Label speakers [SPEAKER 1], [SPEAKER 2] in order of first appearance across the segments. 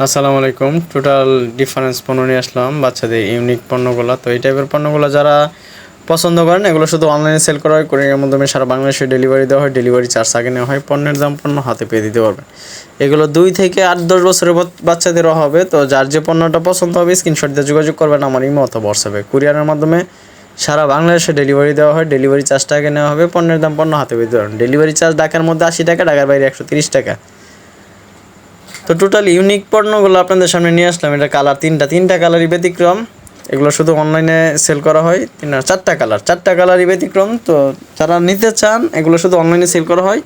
[SPEAKER 1] আসসালামু আলাইকুম। Total difference পণ্য নিয়ে আসলাম, বাচ্চাদের ইউনিক পণ্যগুলো। তো এই টাইপের পণ্যগুলো যারা পছন্দ করেন, এগুলো শুধু অনলাইনে সেল করা হয় কুরিয়ারের মাধ্যমে সারা বাংলাদেশে ডেলিভারি দেওয়া হয় ডেলিভারি চার্জ আগে নেওয়া হয়, পণ্যের দাম পণ্য হাতে পেয়ে দিতে পারবেন। এগুলো দুই থেকে আট দশ বছরের বাচ- বাচ্চাদেরও হবে, তো যার যে পণ্যটা পছন্দ হবে স্ক্রিনশট দিয়ে যোগাযোগ করবেন আমার ইমো অথবা হোয়াটসঅ্যাপে কুরিয়ারের মাধ্যমে সারা বাংলাদেশে ডেলিভারি দেওয়া হয় ডেলিভারি চার্জটা আগে নেওয়া হবে, পণ্যের দাম পণ্য হাতে পেয়ে দিতে পারবেন। ডেলিভারি চার্জ ঢাকার মধ্যে আশি টাকা, ঢাকার বাইরে একশো তিরিশ টাকা। তো টোটাল ইউনিক পণ্যগুলো আপনাদের সামনে নিয়ে আসলাম। এটা কালার তিনটা তিনটা কালারই ব্যতিক্রম। এগুলো শুধু অনলাইনে সেল করা হয়। তিন চারটা কালার চারটা কালারই ব্যতিক্রম। তো যারা নিতে চান, এগুলো শুধু অনলাইনে সেল করা হয়।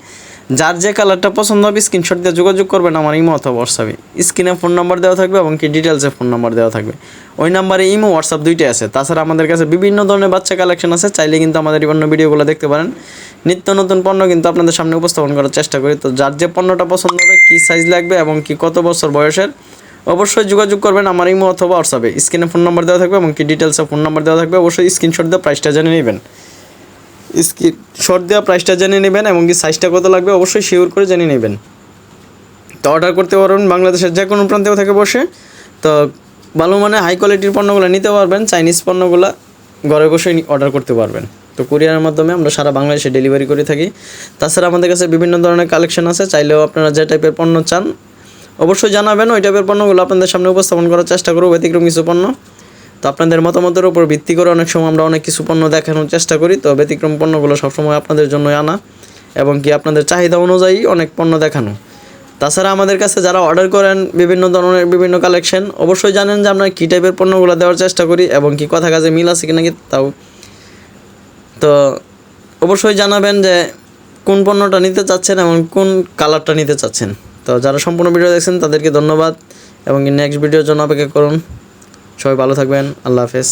[SPEAKER 1] যার যে কালারটা পছন্দ হবে স্ক্রিনশট দিয়ে যোগাযোগ করবেন আমার ইমো অথবা হোয়াটসঅ্যাপে। স্ক্রিনে ফোন নাম্বার দেওয়া থাকবে এবং কি ডিটেলসে ফোন নাম্বার দেওয়া থাকবে। ওই নাম্বারে ইমো, হোয়াটসঅ্যাপ দুইটাই আছে। তাছাড়া আমাদের কাছে বিভিন্ন ধরনের বাচ্চা কালেকশন আছে। চাইলে কিন্তু আমাদের বিভিন্ন ভিডিওগুলো দেখতে পারেন। নিত্য নতুন পণ্য কিন্তু আপনাদের সামনে উপস্থাপন করার চেষ্টা করি। তো যার যে পণ্যটা পছন্দ হবে কী সাইজ লাগবে এবং কি কত বছর বয়সের? অবশ্যই যোগাযোগ করবেন আমার ইমো অথবা হোয়াটসঅ্যাপে। স্ক্রিনে ফোন নাম্বার দেওয়া থাকবে এবং কি ডিটেলসে ফোন নাম্বার দেওয়া থাকবে। অবশ্যই স্ক্রিনশট দিয়ে প্রাইসটা জেনে নেবেন। স্ক্রিনশট দেওয়া প্রাইসটা জেনে নেবেন এবং কি সাইজটা কত লাগবে অবশ্যই শিওর করে জেনে নেবেন। তো অর্ডার করতে পারবেন বাংলাদেশের যে কোনো প্রান্তেও থেকে বসে। তো ভালো মানে হাই কোয়ালিটির পণ্যগুলো নিতে পারবেন চাইনিজ পণ্যগুলো ঘরে বসে অর্ডার করতে পারবেন। তো কুরিয়ারের মাধ্যমে আমরা সারা বাংলাদেশে ডেলিভারি করে থাকি। তাছাড়া আমাদের কাছে বিভিন্ন ধরনের কালেকশন আছে, চাইলেও আপনারা যে টাইপের পণ্য চান, অবশ্যই জানাবেন। ওই টাইপের পণ্যগুলো আপনাদের সামনে উপস্থাপন করার চেষ্টা করব, ব্যতিক্রম কিছু পণ্য। তো আপনাদের মতামতের উপর ভিত্তি করে অনেক সময় আমরা অনেক কিছু পণ্য দেখানোর চেষ্টা করি। তো ব্যতিক্রম পণ্যগুলো সবসময় আপনাদের জন্য আনা এবং কি আপনাদের চাহিদা অনুযায়ী অনেক পণ্য দেখানো। তাছাড়া আমাদের কাছে যারা অর্ডার করেন বিভিন্ন ধরনের বিভিন্ন কালেকশন, অবশ্যই জানেন যে আমরা কী টাইপের পণ্যগুলো দেওয়ার চেষ্টা করি এবং কি কথা কাজে মিল আছে কি নাকি তাও তো অবশ্যই জানাবেন যে কোন পণ্যটা নিতে চাচ্ছেন এবং কোন কালারটা নিতে চাচ্ছেন। তো যারা সম্পূর্ণ ভিডিও দেখছেন, তাদেরকে ধন্যবাদ এবং নেক্সট ভিডিওর জন্য অপেক্ষা করুন। সবাই ভালো থাকবেন। আল্লাহ হাফেজ।